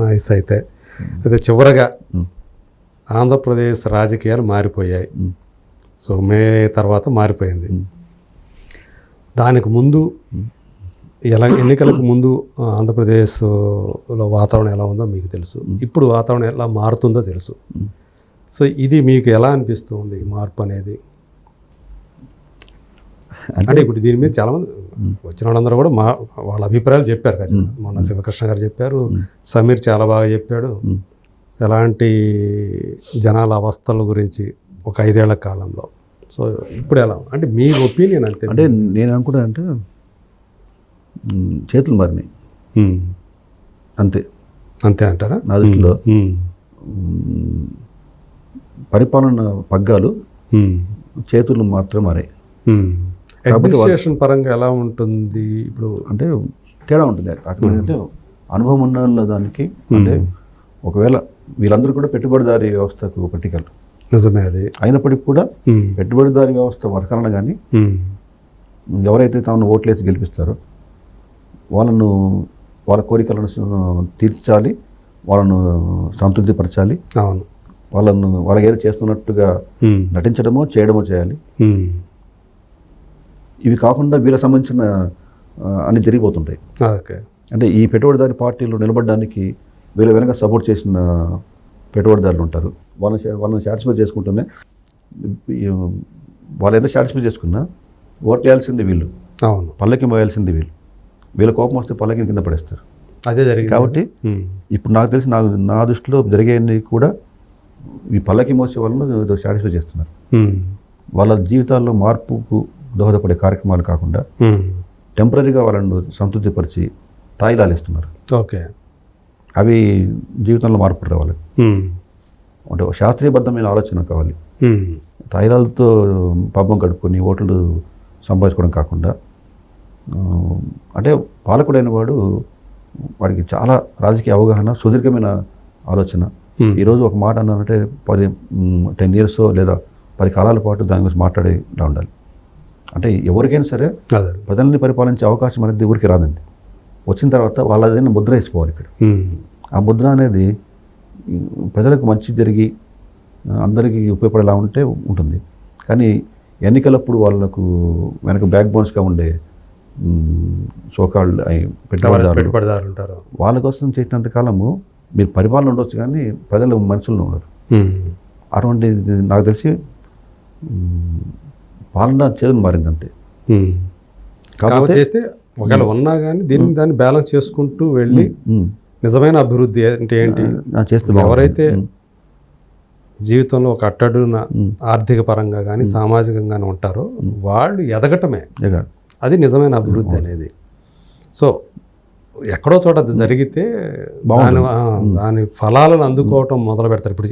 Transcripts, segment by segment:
Nice అయితే అయితే చివరగా ఆంధ్రప్రదేశ్ రాజకీయాలు మారిపోయాయి. సో మే తర్వాత మారిపోయింది. దానికి ముందు ఎలా ఎన్నికలకు ముందు ఆంధ్రప్రదేశ్లో వాతావరణం ఎలా ఉందో మీకు తెలుసు. ఇప్పుడు వాతావరణం ఎలా మారుతుందో తెలుసు. సో ఇది మీకు ఎలా అనిపిస్తుంది? మార్పు అనేది? అంటే ఇప్పుడు దీని మీద చాలా మంది వచ్చిన వాళ్ళందరూ కూడా మా వాళ్ళ అభిప్రాయాలు చెప్పారు కదా మొన్న శివకృష్ణ గారు చెప్పారు సమీర్ చాలా బాగా చెప్పాడు. ఎలాంటి జనాల అవస్థల గురించి ఒక ఐదేళ్ళ కాలంలో. సో ఇప్పుడు ఎలా అంటే మీ ఒపీనియన్ అంతే. అంటే నేను అనుకున్నా అంటే చేతులు మారినాయి. అంతే. అంతే అంటారా? నా దృష్టిలో. పరిపాలన పగ్గాలు. చేతులు మాత్రం మారాయి. అడ్మినిస్ట్రేషన్ పరంగా ఎలా ఉంటుంది ఇప్పుడు అంటే తేడా ఉంటుంది అక్కడ అంటే అనుభవం ఉన్న వాళ్ళ దానికి అంటే ఒకవేళ వీళ్ళందరూ కూడా పెట్టుబడిదారీ వ్యవస్థకు ప్రతీకలు నిజమే అది అయినప్పటికీ కూడా ఉమ్. పెట్టుబడిదారీ వ్యవస్థ బతకాలన కానీ. ఎవరైతే తాను ఓట్లేసి గెలిపిస్తారో వాళ్ళను వాళ్ళ కోరికలను తీర్చాలి వాళ్ళను సంతృప్తిపరచాలి అవును వాళ్ళను వాళ్ళకి ఏదో చేస్తున్నట్టుగా. నటించడమో చేయడమో చేయాలి. ఇవి కాకుండా వీళ్ళకి సంబంధించిన అన్ని జరిగిపోతుంటాయి ఓకే. అంటే ఈ పెట్టుబడిదారి పార్టీలు నిలబడడానికి వీళ్ళ వెనక సపోర్ట్ చేసిన పెట్టుబడిదారులు ఉంటారు. వాళ్ళని వాళ్ళని సాటిస్ఫై చేసుకుంటూనే వాళ్ళు ఎంత సాటిస్ఫై చేసుకున్నా ఓట్ వేయాల్సింది వీళ్ళు. అవును. పల్లకి మోయాల్సింది వీళ్ళు. వీళ్ళ కోపం వస్తే పల్లకి కింద పడేస్తారు. అదే జరిగింది. కాబట్టి. ఇప్పుడు నాకు తెలిసి నాకు నా దృష్టిలో జరిగేవి కూడా ఈ పల్లకి మోసే వాళ్ళను సాటిస్ఫై చేస్తున్నారు. వాళ్ళ జీవితాల్లో మార్పుకు దోహదపడే కార్యక్రమాలు కాకుండా. టెంపరీగా వాళ్ళను సంతృప్తిపరిచి తాయిలాలు ఇస్తున్నారు ఓకే అవి జీవితంలో మార్పులు రావాలి. అంటే శాస్త్రీయబద్ధమైన ఆలోచన కావాలి ఉమ్. తాయిలాలతో పబ్బం గడుపుకొని ఓట్లు సంపాదించుకోవడం కాకుండా అంటే పాలకుడైన వాడు వాడికి చాలా రాజకీయ అవగాహన సుదీర్ఘమైన ఆలోచన. ఈరోజు ఒక మాట అన్నారంటే పది టెన్ ఇయర్స్ లేదా పది కాలాల పాటు దాని గురించి మాట్లాడేలా ఉండాలి అంటే ఎవరికైనా సరే ప్రజల్ని పరిపాలించే అవకాశం అనేది ఊరికి రాదండి. వచ్చిన తర్వాత వాళ్ళదైనా ముద్ర వేసుకోవాలి ఇక్కడ. ఆ ముద్ర అనేది ప్రజలకు మంచి జరిగి అందరికీ ఉపయోగపడేలా ఉంటే ఉంటుంది. కానీ ఎన్నికలప్పుడు వాళ్ళకు వెనక బ్యాక్ బోన్స్గా ఉండే సోకాల్డ్ పెట్టుబడిదారులు ఉంటారు. వాళ్ళ కోసం చేసినంత కాలము మీరు పరిపాలన ఉండొచ్చు కానీ ప్రజలు మనసులో ఉండరు. అటువంటి నాకు తెలిసి పాలన చేదు మారింది అంతే. కాబట్టి చేస్తే ఒకవేళ ఉన్నా కానీ దీన్ని దాన్ని బ్యాలెన్స్ చేసుకుంటూ వెళ్ళి నిజమైన అభివృద్ధి అంటే ఏంటి. ఎవరైతే జీవితంలో ఒక అట్టడున ఆర్థిక పరంగా కానీ సామాజికంగానే ఉంటారో వాళ్ళు ఎదగటమే. అది నిజమైన అభివృద్ధి అనేది. సో ఎక్కడో చోట అది జరిగితే దాని దాని ఫలాలను అందుకోవటం మొదలు పెడతారు ఇప్పుడు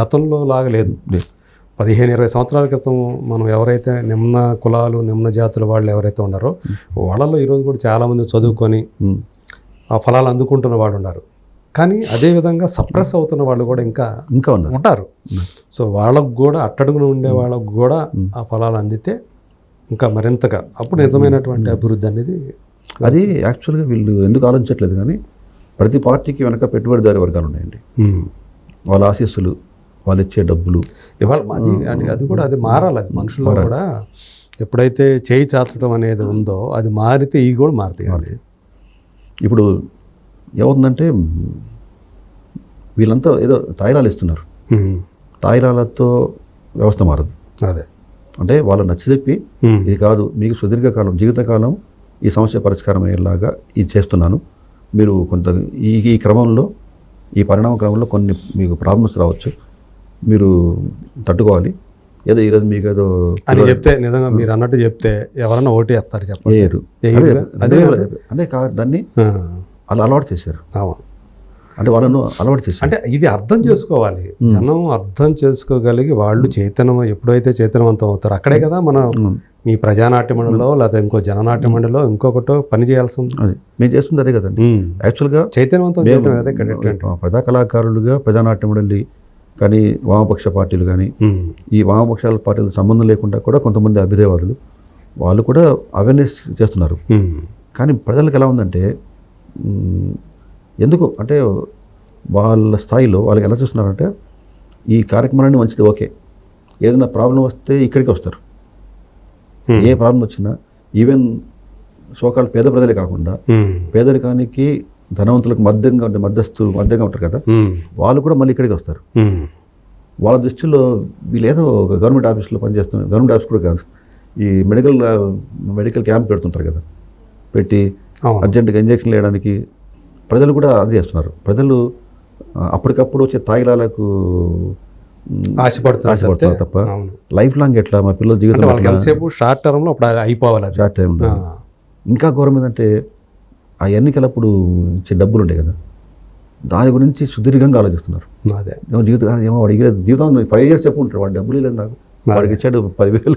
గతంలో లాగా లేదు. పదిహేను ఇరవై సంవత్సరాల క్రితం మనం ఎవరైతే నిమ్న కులాలు నిమ్న జాతుల వాళ్ళు ఎవరైతే ఉన్నారో వాళ్ళలో ఈరోజు కూడా చాలామంది చదువుకొని ఆ ఫలాలు అందుకుంటున్న వాళ్ళు ఉన్నారు. కానీ అదే విధంగా సప్రెస్ అవుతున్న వాళ్ళు కూడా ఇంకా ఇంకా ఉన్నారు. ఉంటారు. సో వాళ్ళకు కూడా అట్టడుగున ఉండే వాళ్ళకు కూడా ఆ ఫలాలు అందితే ఇంకా మరింతగా అప్పుడు నిజమైనటువంటి అభివృద్ధి అనేది అది యాక్చువల్గా వీళ్ళు ఎందుకు ఆలోచించట్లేదు కానీ ప్రతి పార్టీకి వెనక పెట్టుబడిదారి వర్గాలు ఉన్నాయండి. వాళ్ళ ఆశీస్సులు వాళ్ళు ఇచ్చే డబ్బులు. ఇవాళ అది అది అది కూడా అది మారాలి అది మనుషుల్లో కూడా ఎప్పుడైతే చేయి చాచడం అనేది ఉందో అది మారితే ఇవి కూడా మారుతాయి ఇప్పుడు ఏమవుతుందంటే వీళ్ళంతా ఏదో తాయిలాలు ఇస్తున్నారు. తాయిలాలతో వ్యవస్థ మారదు. అదే. అంటే వాళ్ళు నచ్చజెప్పి ఉమ్. ఇది కాదు మీకు సుదీర్ఘకాలం జీవితకాలం ఈ సమస్య పరిష్కారం అయ్యేలాగా ఇది చేస్తున్నాను. మీరు కొంత ఈ ఈ క్రమంలో ఈ పరిణామ క్రమంలో కొన్ని మీకు ప్రాబ్లమ్స్ రావచ్చు. మీరు తట్టుకోవాలి. ఏదో ఈరోజు మీకు ఏదో అని చెప్తే నిజంగా మీరు అన్నట్టు చెప్తే ఎవరన్నా ఓటు వేస్తారు చెప్పండి. వేయరుగా? అదే అదే అంటే కా దాన్ని. అలా అలవాటు చేశారు. అంటే వాళ్ళను అలవాటు చేశారు. అంటే ఇది అర్థం చేసుకోవాలి. జనం అర్థం చేసుకోగలిగి వాళ్ళు చైతన్యం ఎప్పుడైతే చైతన్యవంతం అవుతారో అక్కడే కదా మనం. మీ ప్రజానాట్య మండలిలో లేదా ఇంకో జననాట్య మండలిలో ఇంకొకటో పని చేయాల్సింది. అది. మేము చేస్తుంది అదే కదండి. యాక్చువల్గా చైతన్యవంతం చేయడం అదే ప్రజా కళాకారులుగా ప్రజానాట్యం మండలి కానీ వామపక్ష పార్టీలు కానీ. ఈ వామపక్షాల పార్టీలతో సంబంధం లేకుండా కూడా కొంతమంది అభ్యుదయవాదులు వాళ్ళు కూడా అవేర్నెస్ చేస్తున్నారు. కానీ ప్రజలకు ఎలా ఉందంటే ఎందుకు అంటే వాళ్ళ స్థాయిలో వాళ్ళకి ఎలా చూస్తున్నారంటే ఈ కార్యక్రమాలన్నీ మంచిది ఓకే ఏదైనా ప్రాబ్లం వస్తే ఇక్కడికి వస్తారు. ఏ ప్రాబ్లం వచ్చినా ఈవెన్ సోకాల్ పేద ప్రజలే కాకుండా. పేదరికానికి ధనవంతులకు మధ్యంగా ఉండే మధ్యస్థు మధ్యంగా ఉంటారు కదా. వాళ్ళు కూడా మళ్ళీ ఇక్కడికి వస్తారు. వాళ్ళ దృష్టిలో వీళ్ళు ఏదో ఒక గవర్నమెంట్ ఆఫీస్లో పనిచేస్తున్నారు గవర్నమెంట్ ఆఫీస్ కూడా కాదు. ఈ మెడికల్ మెడికల్ క్యాంప్ పెడుతుంటారు కదా? పెట్టి అర్జెంటుగా ఇంజక్షన్ వేయడానికి ప్రజలు కూడా అది చేస్తున్నారు. ప్రజలు అప్పటికప్పుడు వచ్చే తాయిలాలకు ఆశపడుతున్నారు ఆశపడుతున్నారు తప్ప లైఫ్ లాంగ్ ఎట్లా? మా పిల్లల జీవితం ఎంతసేపు షార్ట్ టర్మ్లో అప్పుడు అయిపోవాలి షార్ట్ టైంలో. ఇంకా ఘోరం ఏంటంటే ఆ ఎన్నికలప్పుడు ఇచ్చే డబ్బులు ఉంటాయి కదా. దాని గురించి సుదీర్ఘంగా ఆలోచిస్తున్నారు. అదే. జీవితం ఏమో వాడు ఇవ్వలేదు జీవితం ఫైవ్ ఇయర్స్ చెప్పు ఉంటాడు వాడు డబ్బులు లేదు నాకు. వాడికి ఇచ్చాడు పదివేలు.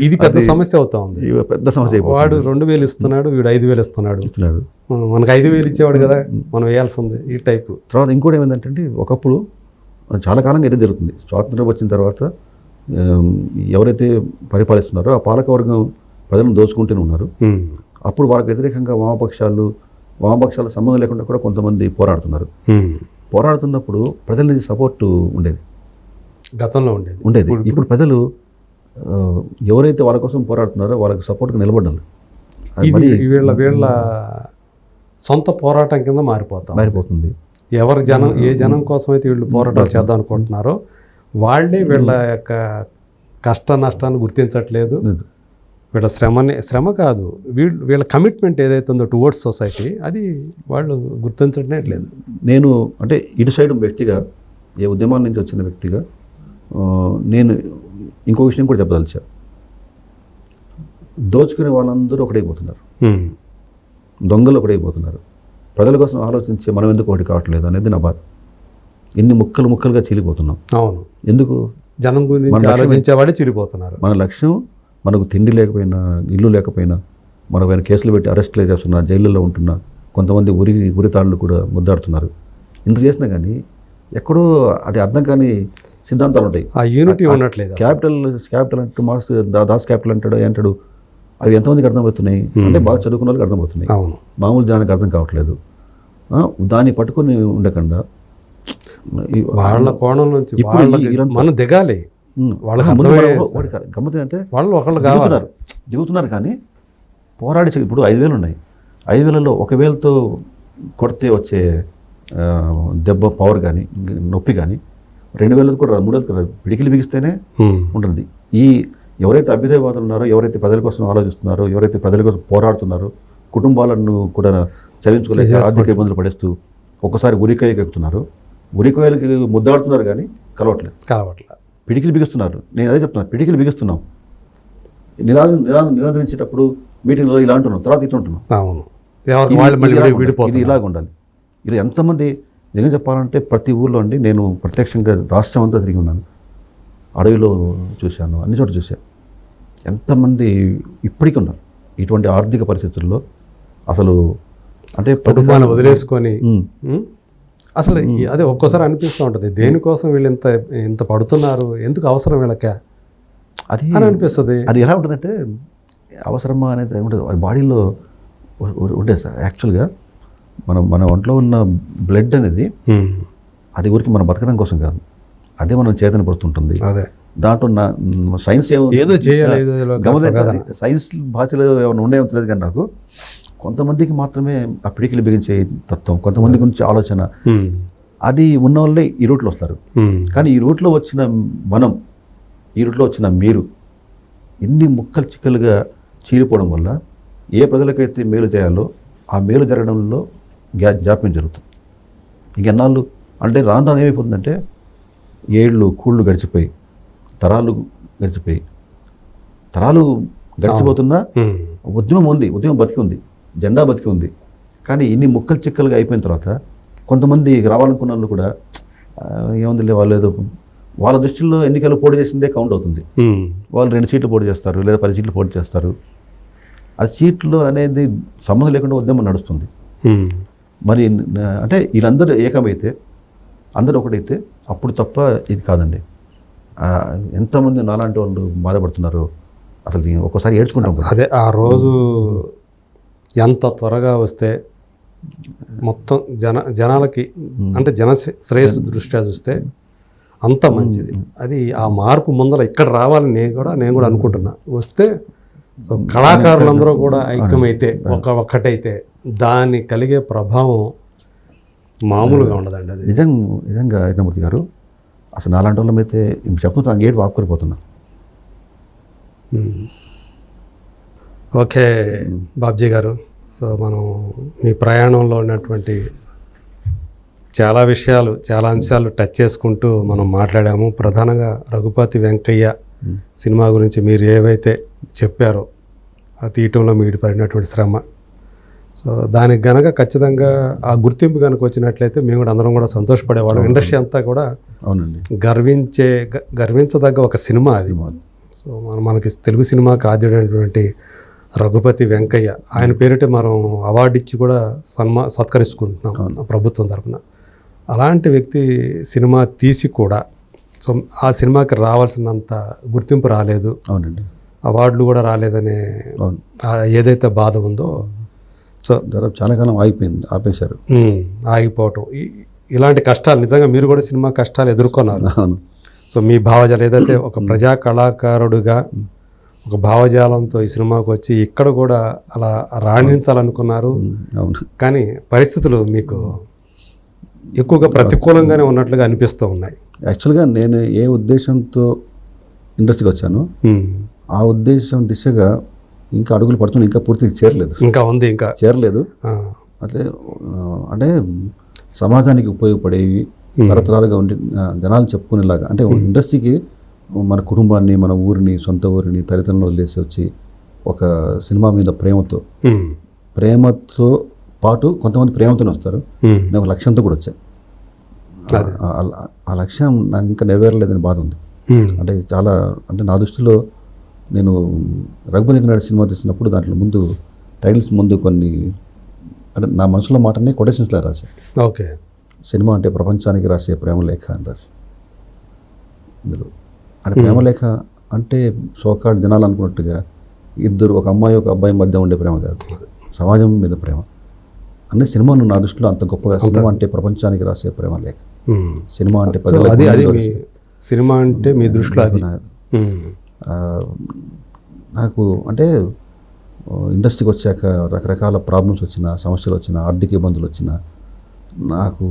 ఇది పెద్ద సమస్య అవుతా ఉంది. పెద్ద సమస్య వాడు రెండు వేలు ఇస్తున్నాడు వీడు ఐదు వేలు ఇస్తున్నాడు. ఇస్తున్నాడు. మనకు ఐదు వేలు ఇచ్చేవాడు కదా మనం వేయాల్సింది ఈ టైపు. తర్వాత ఇంకోటి ఏమైందంటే ఒకప్పుడు చాలా కాలంగా ఇదే జరుగుతుంది. స్వాతంత్రం వచ్చిన తర్వాత ఎవరైతే పరిపాలిస్తున్నారో ఆ పాలకవర్గం ప్రజలను దోచుకుంటూనే ఉన్నారు. అప్పుడు వాళ్ళకి వ్యతిరేకంగా వామపక్షాలు వామపక్షాల సంబంధం లేకుండా కూడా కొంతమంది పోరాడుతున్నారు. పోరాడుతున్నప్పుడు ప్రజల నుంచి సపోర్ట్ ఉండేది. గతంలో ఉండేది. ఉండేది. ఇప్పుడు ప్రజలు ఎవరైతే వాళ్ళ కోసం పోరాడుతున్నారో వాళ్ళకి సపోర్ట్గా నిలబడాలి వీళ్ళ వీళ్ళ సొంత పోరాటం కింద మారిపోతాం మారిపోతుంది. ఎవరు జనం ఏ జనం కోసం అయితే వీళ్ళు పోరాటాలు చేద్దాం అనుకుంటున్నారో వాళ్ళే వీళ్ళ యొక్క కష్ట నష్టాన్ని గుర్తించట్లేదు. వీళ్ళ శ్రమని శ్రమ కాదు. వీళ్ళు వీళ్ళ కమిట్మెంట్ ఏదైతే ఉందో టువర్డ్స్ సొసైటీ అది వాళ్ళు గుర్తించడమే లేదు నేను అంటే ఇటు సైడ్ వ్యక్తిగా ఏ ఉద్యమాల నుంచి వచ్చిన వ్యక్తిగా నేను ఇంకో విషయం కూడా చెప్పదలిచా. దోచుకునే వాళ్ళందరూ ఒకటైపోతున్నారు. దొంగలు ఒకటైపోతున్నారు ప్రజల కోసం ఆలోచించే మనం ఎందుకు ఒకటి కావట్లేదు అనేది నా బాధ. ఇన్ని ముక్కలు ముక్కలుగా చీలిపోతున్నాం అవును. ఎందుకు? జనం గురించి ఆలోచించేవాడే చిరిపోతున్నారు మన లక్ష్యం మనకు తిండి లేకపోయినా ఇల్లు లేకపోయినా మన పైన కేసులు పెట్టి అరెస్టులు చేస్తున్నా జైళ్ళల్లో ఉంటున్నా కొంతమంది ఉరి ఉరితాళ్ళు కూడా ముద్దాడుతున్నారు. ఇంత చేసినా కానీ ఎక్కడో అది అర్థం కాని సిద్ధాంతాలు ఉంటాయి. ఆ యూనిటీ ఉండట్లేదు. క్యాపిటల్ క్యాపిటల్ అంటూ మాస్ దాస్ క్యాపిటల్ అంటాడు అంటాడు అవి ఎంతమందికి అర్థమవుతున్నాయి అంటే బాగా చదువుకున్న వాళ్ళకి అర్థమవుతున్నాయి మామూలు జనానికి అర్థం కావట్లేదు. దాన్ని పట్టుకొని ఉండకుండా వాళ్ళ కోణం నుంచి మనం దిగాలి. వాళ్ళకి వాడికి గమ్మత్ అంటే వాళ్ళు ఒకళ్ళు దిగుతున్నారు. దిగుతున్నారు కానీ పోరాడి ఇప్పుడు ఐదు వేలు ఉన్నాయి. ఐదు వేలలో ఒక వేలతో కొడితే వచ్చే దెబ్బ పవర్ కానీ నొప్పి కానీ రెండు వేలతో కూడా మూడు వేలతో. పిడికిలు బిగిస్తేనే. ఉంటుంది. ఈ ఎవరైతే అభ్యుదయవాదులు ఉన్నారో ఎవరైతే ప్రజల కోసం ఆలోచిస్తున్నారో ఎవరైతే ప్రజల కోసం పోరాడుతున్నారో కుటుంబాలను కూడా చదివించుకోలేక ఆర్థిక ఇబ్బందులు పడేస్తూ ఒక్కసారి ఉరికాయకి ఎక్కుతున్నారు. ఉరికాయలకి ముద్దాడుతున్నారు కానీ కలవట్లేదు. కలవట్ల పిడికిలు బిగిస్తున్నారు. నేను అదే చెప్తున్నాను పిడికిలు బిగిస్తున్నాం. నినాదం నినాదం నినాదించేటప్పుడు మీటింగ్లో ఇలా అంటున్నాం తర్వాత ఇట్లా ఉంటున్నాం అవును. ఇది- ఇలాగ ఉండాలి. ఇలా ఎంతమంది నిజం చెప్పాలంటే ప్రతి ఊర్లో అండి నేను ప్రత్యక్షంగా రాష్ట్రం అంతా తిరిగి ఉన్నాను. అడవిలో చూశాను అన్ని చోట్ల చూశాను ఎంతమంది ఇప్పటికీ ఉన్నారు ఇటువంటి ఆర్థిక పరిస్థితుల్లో. అసలు అంటే వదిలేసుకొని? అసలు అదే ఒక్కోసారి అనిపిస్తూ ఉంటుంది దేనికోసం వీళ్ళు ఇంత ఇంత పడుతున్నారు ఎందుకు అవసరం వీళ్ళకే? అది అని అనిపిస్తుంది. అది ఎలా ఉంటుందంటే అవసరమా అనేది ఉంటుంది బాడీలో ఉ- ఉ- ఉంటుంది సార్. యాక్చువల్గా మనం మన ఒంట్లో ఉన్న బ్లడ్ అనేది. అది ఊరికి మనం బతకడం కోసం కాదు. అదే మనం చేతన పడుతుంటుంది. అదే. దాంట్లో నా సైన్స్ ఏమో ఏదో చేయాలి సైన్స్ భాషలో ఏమైనా ఉన్నాయో తెలియదు కానీ నాకు కొంతమందికి మాత్రమే ఆ పిడికిలు బిగించే తత్వం కొంతమంది గురించి ఆలోచన. అది ఉన్న వాళ్ళే ఈ రూట్లో వస్తారు. కానీ ఈ రూట్లో వచ్చిన మనం ఈ రూట్లో వచ్చిన మీరు ఇన్ని ముక్కలు చిక్కలుగా చీలిపోవడం వల్ల ఏ ప్రజలకైతే మేలు చేయాలో ఆ మేలు జరగడంలో గ్యా జాప్యం జరుగుతుంది ఇంకెన్నాళ్ళు అంటే రాను రాను ఏమైపోతుందంటే ఏళ్ళు కూళ్ళు గడిచిపోయి తరాలు గడిచిపోయి తరాలు గడిచిపోతున్నా. ఉద్యమం ఉంది ఉద్యమం బతికి ఉంది జెండా బతికి ఉంది. కానీ ఇన్ని ముక్కలు చిక్కలుగా అయిపోయిన తర్వాత కొంతమంది రావాలనుకున్న వాళ్ళు కూడా ఆ, ఏముందిలే వాళ్ళు ఏదో వాళ్ళ దృష్టిలో ఎన్నికలు పోటీ చేసిందే కౌంట్ అవుతుంది. వాళ్ళు రెండు సీట్లు పోటీ చేస్తారు లేదా పది సీట్లు పోటీ చేస్తారు. ఆ సీట్లు అనేది సంబంధం లేకుండా ఉద్యమం నడుస్తుంది. మరి అంటే వీళ్ళందరూ ఏకమైతే అందరూ ఒకటైతే అప్పుడు తప్ప ఇది కాదండి. ఎంతమంది నాలాంటి వాళ్ళు బాధపడుతున్నారో అసలు ఒక్కోసారి ఏడ్చుకుంటాం. అదే ఆ రోజు ఎంత త్వరగా వస్తే మొత్తం జన జనాలకి అంటే జన శ్రేయస్సు దృష్ట్యా చూస్తే అంత మంచిది. అది ఆ మార్పు ముందర ఇక్కడ రావాలని నేను కూడా నేను కూడా అనుకుంటున్నా. వస్తే సో కళాకారులందరూ కూడా ఐక్యమైతే ఒక ఒక్కటైతే దాని కలిగే ప్రభావం మామూలుగా ఉండదండి అది. నిజం నిజంగా యజ్ఞమూర్తి గారు అసలు నాలాంటి వాళ్ళం అయితే ఇంక చెప్తున్నా గేట్ వాపుకొరిపోతున్నా ఓకే బాబ్జీ గారు. సో మనం మీ ప్రయాణంలో ఉన్నటువంటి చాలా విషయాలు చాలా అంశాలు టచ్ చేసుకుంటూ మనం మాట్లాడాము. ప్రధానంగా రఘుపతి వెంకయ్య సినిమా గురించి మీరు ఏవైతే చెప్పారో ఆ తీయటంలో మీరు పడినటువంటి శ్రమ. సో దానికి గనక ఖచ్చితంగా ఆ గుర్తింపు కనుక వచ్చినట్లయితే మేము కూడా అందరం కూడా సంతోషపడేవాళ్ళం. ఇండస్ట్రీ అంతా కూడా అవునండి. గర్వించే గర్వించదగ్గ ఒక సినిమా అది. సో మన మనకి తెలుగు సినిమాకి ఆద్యుడైనటువంటి రఘుపతి వెంకయ్య. ఆయన పేరిట మనం అవార్డు ఇచ్చి కూడా సన్మా సత్కరించుకుంటున్నాం ప్రభుత్వం తరఫున అలాంటి వ్యక్తి సినిమా తీసి కూడా సో ఆ సినిమాకి రావాల్సినంత గుర్తింపు రాలేదు. అవునండి. అవార్డులు కూడా రాలేదనే ఏదైతే బాధ ఉందో సో చాలా కాలం ఆగిపోయింది ఆపేశారు. ఆగిపోవటం. ఇలాంటి కష్టాలు నిజంగా మీరు కూడా సినిమా కష్టాలు ఎదుర్కొన్నారు. సో మీ భావజాలం ఏదైతే ఒక ప్రజా కళాకారుడుగా ఒక భావజాలంతో ఈ సినిమాకు వచ్చి ఇక్కడ కూడా అలా రాణించాలనుకున్నారు. అవును. కానీ పరిస్థితులు మీకు ఎక్కువగా ప్రతికూలంగానే ఉన్నట్లుగా అనిపిస్తూ ఉన్నాయి. యాక్చువల్గా నేను ఏ ఉద్దేశంతో ఇండస్ట్రీకి వచ్చాను. ఆ ఉద్దేశం దిశగా ఇంకా అడుగులు పడుతున్నాయి ఇంకా పూర్తిగా చేరలేదు. ఇంకా ఉంది ఇంకా. చేరలేదు. అట్లే అంటే సమాజానికి ఉపయోగపడేవి తరతరాలుగా ఉండి జనాలు చెప్పుకునేలాగా అంటే ఇండస్ట్రీకి మన కుటుంబాన్ని మన ఊరిని సొంత ఊరిని తల్లిదండ్రులు వదిలేసి వచ్చి ఒక సినిమా మీద ప్రేమతో. ప్రేమతో పాటు కొంతమంది ప్రేమతోనే వస్తారు. నేను ఒక లక్ష్యంతో కూడా వచ్చాను ఆ- లక్ష్యం నాకు ఇంకా నెరవేరలేదని బాధ ఉంది. అంటే చాలా అంటే నా దృష్టిలో నేను రఘుపతి నాయుడు సినిమా తీసినప్పుడు దాంట్లో ముందు టైటిల్స్ ముందు కొన్ని అంటే నా మనసులో మాటనే కొటేషన్స్లో రాశాను ఓకే. సినిమా అంటే ప్రపంచానికి రాసే ప్రేమలేఖ అని రాసి ఇందులో అంటే ప్రేమలేఖ అంటే సోకాడు జనాలు అనుకున్నట్టుగా ఇద్దరు ఒక అమ్మాయి ఒక అబ్బాయి మధ్య ఉండే ప్రేమ కాదు. సమాజం మీద ప్రేమ. అన్ని సినిమాను నా దృష్టిలో అంత గొప్పగా సినిమా అంటే ప్రపంచానికి రాసే ప్రేమ లేఖ. సినిమా అంటే అది అది సినిమా అంటే మీ దృష్టిలో అది. నాకు అంటే ఇండస్ట్రీకి వచ్చాక రకరకాల ప్రాబ్లమ్స్ వచ్చిన సమస్యలు వచ్చిన ఆర్థిక ఇబ్బందులు వచ్చిన నాకు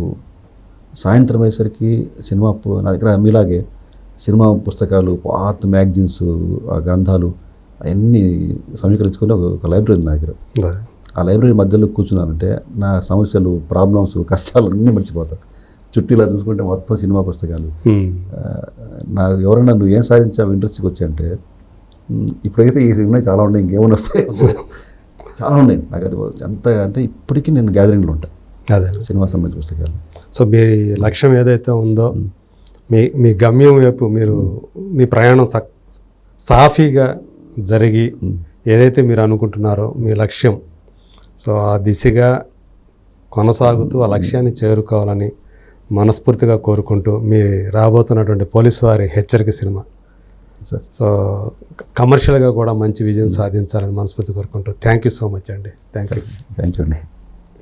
సాయంత్రం అయ్యేసరికి సినిమా నా దగ్గర మీలాగే సినిమా పుస్తకాలు పాత మ్యాగజైన్స్ ఆ గ్రంథాలు అవన్నీ సమీకరించుకొని ఒక లైబ్రరీ ఉంది నా దగ్గర. ఆ లైబ్రరీ మధ్యలో కూర్చున్నానంటే నా సమస్యలు ప్రాబ్లమ్స్ కష్టాలు అన్నీ మర్చిపోతాను చుట్టూ ఇలా చూసుకుంటే మొత్తం సినిమా పుస్తకాలు. నాకు ఎవరైనా నువ్వు ఏం సాధించావు ఇండస్ట్రీకి వచ్చి అంటే "ఉమ్, ఇప్పుడైతే ఈ ఉన్నాయి చాలా ఉన్నాయి ఇంకేమైనా వస్తాయి? చాలా ఉన్నాయి. నాకు అది అంత అంటే ఇప్పటికీ నేను గ్యాదరింగ్లో ఉంటాను అదే. సినిమా సంబంధించిన పుస్తకాలు. సో మీ లక్ష్యం ఏదైతే ఉందో మీ మీ గమ్యం వైపు మీరు మీ ప్రయాణం సక్ సాఫీగా జరిగి ఏదైతే మీరు అనుకుంటున్నారో మీ లక్ష్యం. సో ఆ దిశగా కొనసాగుతూ ఆ లక్ష్యాన్ని చేరుకోవాలని మనస్ఫూర్తిగా కోరుకుంటూ మీ రాబోతున్నటువంటి పోలీసు వారి హెచ్చరిక సినిమా. సో కమర్షియల్గా కూడా మంచి విజయం సాధించాలని మనస్ఫూర్తి కోరుకుంటూ థ్యాంక్ యూ సో మచ్ అండి. Thank you. థ్యాంక్ యూ అండి.